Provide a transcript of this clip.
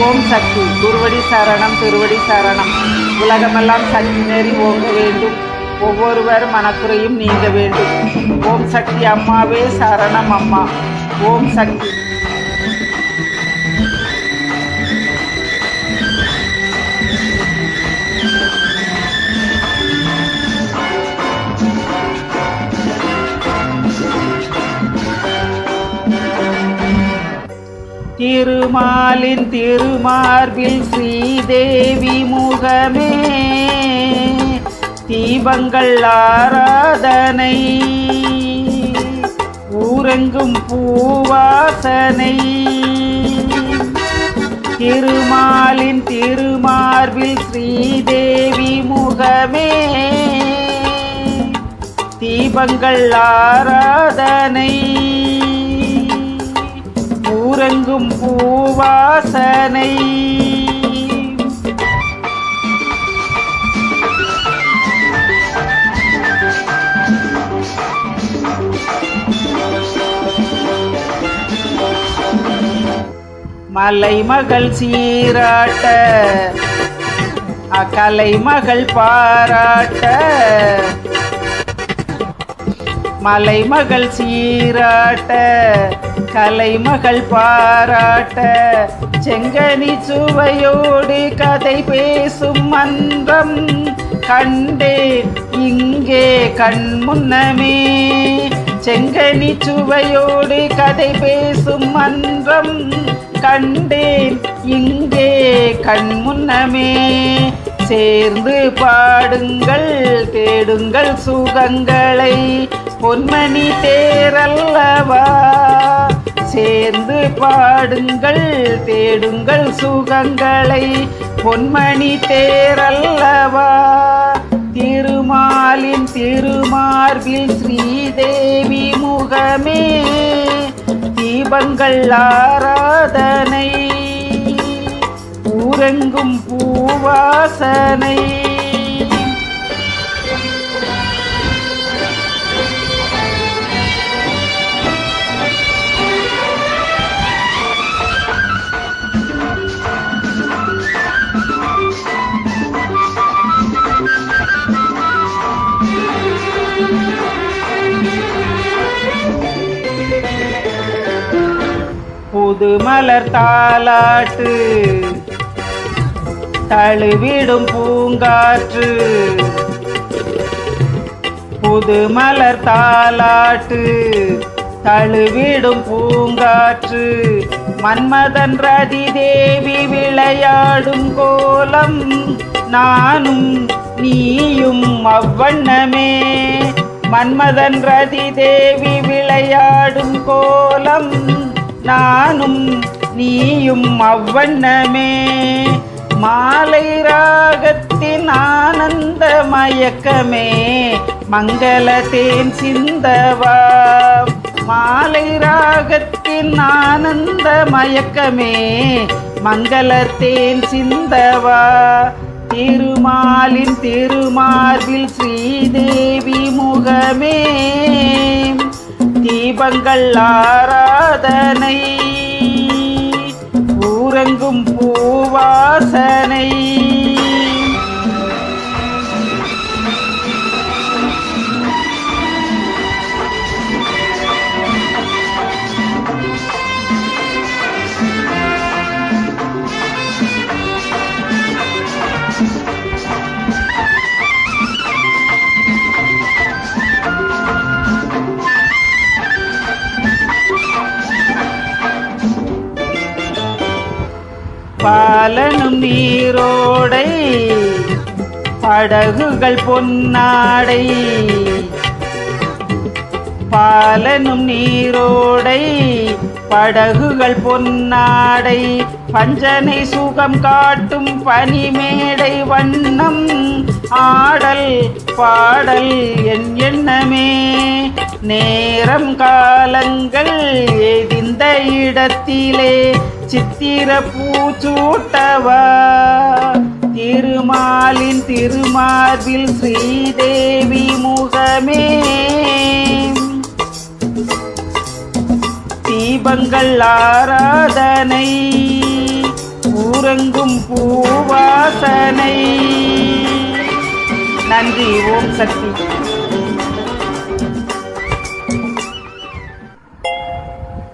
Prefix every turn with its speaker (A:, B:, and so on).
A: ஓம் சக்தி. குருவடி சரணம் திருவடி சரணம். உலகமெல்லாம் சக்தி நெறி ஓங்க வேண்டும். ஒவ்வொருவர் மனக்குறையும் நீங்க வேண்டும். ஓம் சக்தி அம்மாவே சரணம் அம்மா. ஓம் சக்தி. திருமாலின் திருமார்பில் ஸ்ரீதேவி முகமே. தீபங்கள் ஆராதனை. ஊரெங்கும் பூவாசனை. திருமாலின் திருமார்பில் ஸ்ரீதேவி முகமே. தீபங்கள் ஆராதனை. ஊரெங்கும் பூவாசனை. மலை மகள் சீராட்ட அக்கலை மகள் பாராட்ட. மலைமகள் சீராட்ட கலைமகள் பாராட்ட செங்கனி சுவையோடு கதை பேசும் மன்றம் கண்டேன். இங்கே கண் முன்னமே செங்கனி சுவையோடு கதை பேசும் மன்றம் கண்டேன். இங்கே கண் முன்னமே சேர்ந்து பாடுங்கள் தேடுங்கள் சுகங்களை. பொன்மணி தேரல்லவா? சேர்ந்து பாடுங்கள் தேடுங்கள் சுகங்களை. பொன்மணி தேரல்லவா? திருமாலின் திருமார்பில் ஸ்ரீதேவி முகமே. தீபங்கள் ஆராதனை. எங்கும் பூவாசனை. புது மலர் தாலாட்டு. தழுவிடும் பூங்காற்று. புது மலர் தாலாட்டு. தழுவிடும் பூங்காற்று. மன்மதன் ரதி தேவி விளையாடும் கோலம். நானும் நீயும் அவ்வண்ணமே. மன்மதன் ரதி தேவி விளையாடும் கோலம். நானும் நீயும் அவ்வண்ணமே. மாலை ராகத்தின் ஆனந்த மயக்கமே மங்களத்தேன் சிந்தவா. மாலை ராகத்தின் ஆனந்த மயக்கமே மங்களத்தேன் சிந்தவா. திருமாலின் திருமார்பில் ஸ்ரீதேவி முகமே தீபங்கள் ஆராதனை. ஊரங்கும் பூவா பூவாசனை பாலனும் நீரோடை படகுகள் பொன்னாடை. பாலனும் நீரோடை படகுகள் பொன்னாடை. பஞ்சனை சுகம் காட்டும் பனிமேடை வண்ணம் ஆடல் பாடல் என் எண்ணமே. நேரம் காலங்கள் ஏதிந்த இடத்திலே சித்திர பூச்சூட்டவா திருமாலின் திருமார்பில் ஸ்ரீதேவி முகமே. தீபங்கள் ஆராதனை பூவாசனை. நன்றி ஓம் சக்தி.